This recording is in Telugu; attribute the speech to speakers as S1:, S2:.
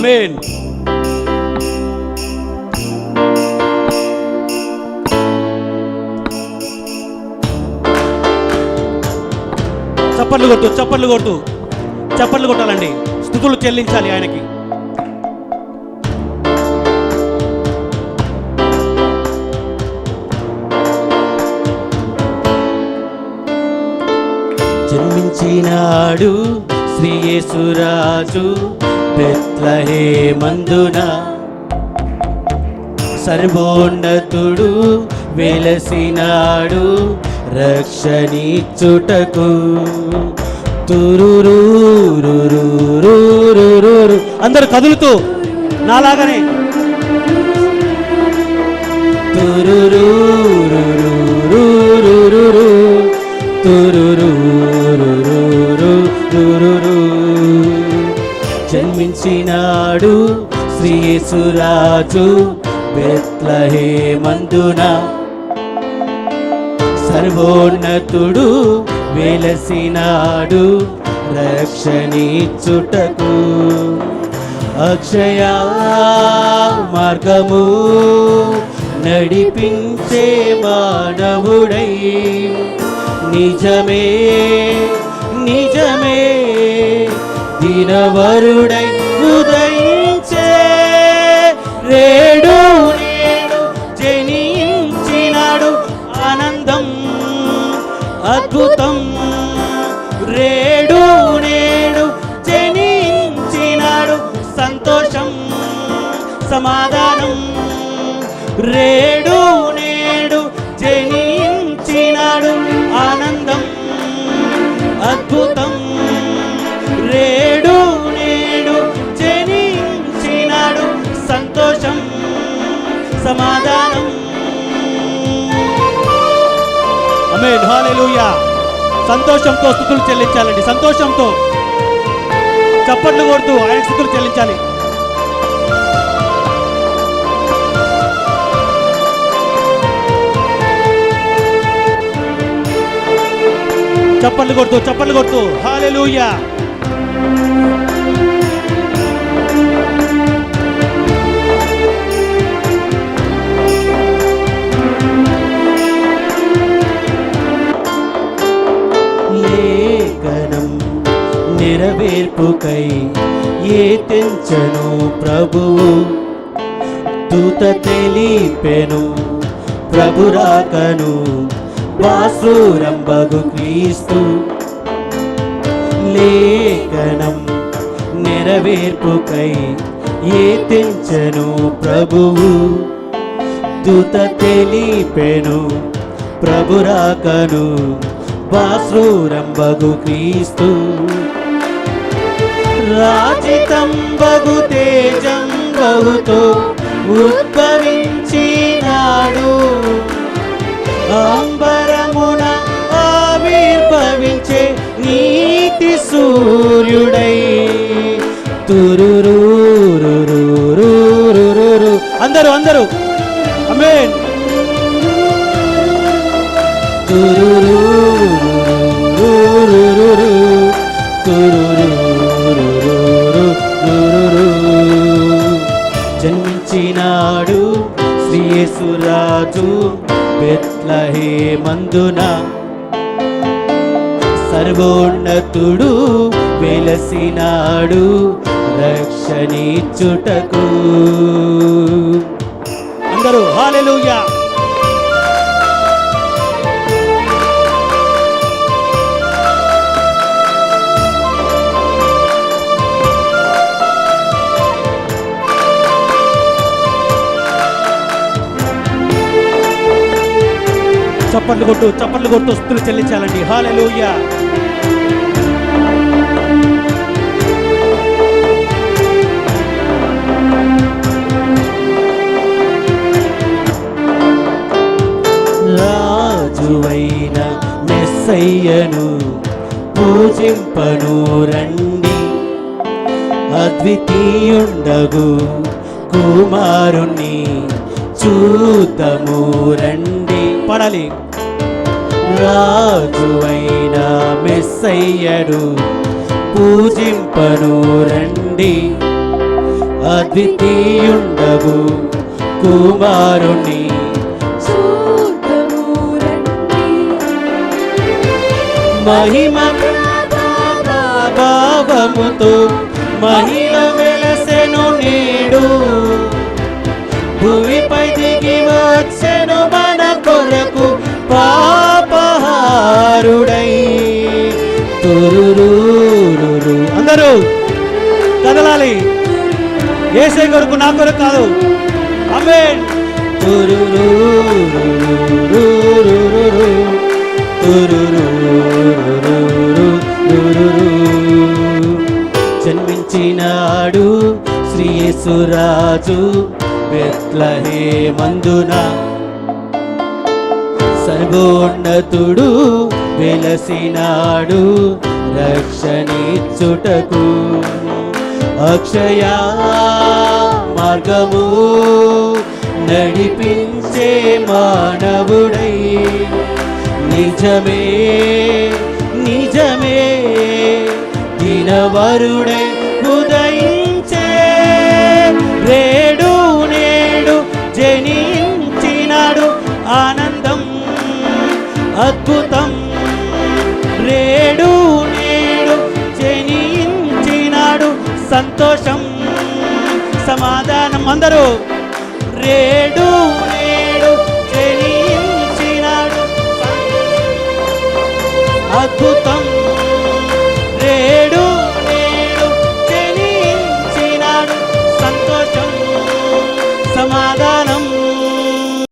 S1: ఆమెన్ చప్పట్లు కొట్టు చప్పట్లు కొట్టు. చప్పట్లు కొట్టాలండి. స్థుతులు చెల్లించాలి ఆయనకి. జన్మించినాడు శ్రీయేసురాజు పెత్లహే మందున సర్వోన్నతుడు వెలసినాడు రక్షణిచ్చుటకు. అందరు కదులుతూ నాలాగనే. తురు యేసురాజు బెత్లహే మందున సర్వోన్నతుడు వెలసినాడు రక్షణిచ్చుటకు అక్షయ మార్గము నడిపించే మానవుడై నిజమే నిజమే దినవరుడై కుర్రేడు నేడు జనించినాడు. సంతోషం సమాధానం. రేడు నేడు జనించినాడు. ఆనందం అద్భుతం. రేడు నేడు జనించినాడు. సంతోషం సమాధానం. ఆమేన్ సంతోషంతో స్థుతులు చెల్లించాలండి. సంతోషంతో. చప్పట్లు కొడుతూ ఆయన స్థుతులు చెల్లించాలి. చప్పట్లు కొడుతూ చప్పట్లు కొడుతూ. హాలెలూయా ఏ ప్రభు ప్రభువు. దూత తెలిపెను ప్రభురాకను వాసురంబగు క్రీస్తు. లేఖనం నెరవేర్పుకై ఏతించను ప్రభువు. దూత తెలిపెను ప్రభురాకను వాసురంబగు క్రీస్తు. రాజితం బగు తేజం బహుతో ఉద్భవించినాడు. అంబరమున ఆవిర్భవించే నీతి సూర్యుడై. తురు యేసురాజు బెత్లహే మందున. సర్వోన్నతుడు వెలసినాడు రక్షణిచ్చుటకు. అందరూ హాలెలూయా! చప్పట్లు కొట్టు చప్పట్లు కొట్టు స్థుతులు చెల్లించాలండి. హాలెలూయా రాజువైన మెస్సయ్యను పూజింపను రండి. అద్వితీయుండగు కుమారుణ్ణి చూతము రండి. పడాలి. రాజువైన మెస్సయ్యను పూజింపను రండి. అద్వితీయుండవు కుమారుణ్ణి. మహిమ ప్రభావముతో మహిళ వెలసెను నేడు. భూమిపై అందరూ కదలాలి. ఏసే కొరకు నా కొరకు కాదు. ఆమేన్. జన్మించినాడు శ్రీ సురాజు బెత్లహే మందున సర్వోన్నతుడు వెలసినాడు రక్షణిచ్చుటకు అక్షయ మార్గము నడిపించే మానవుడై నిజమే నిజమే దినవరుడై సంతోషం సమాధానం అందరూ రేడు నేడు జనించినాడు అద్భుతం.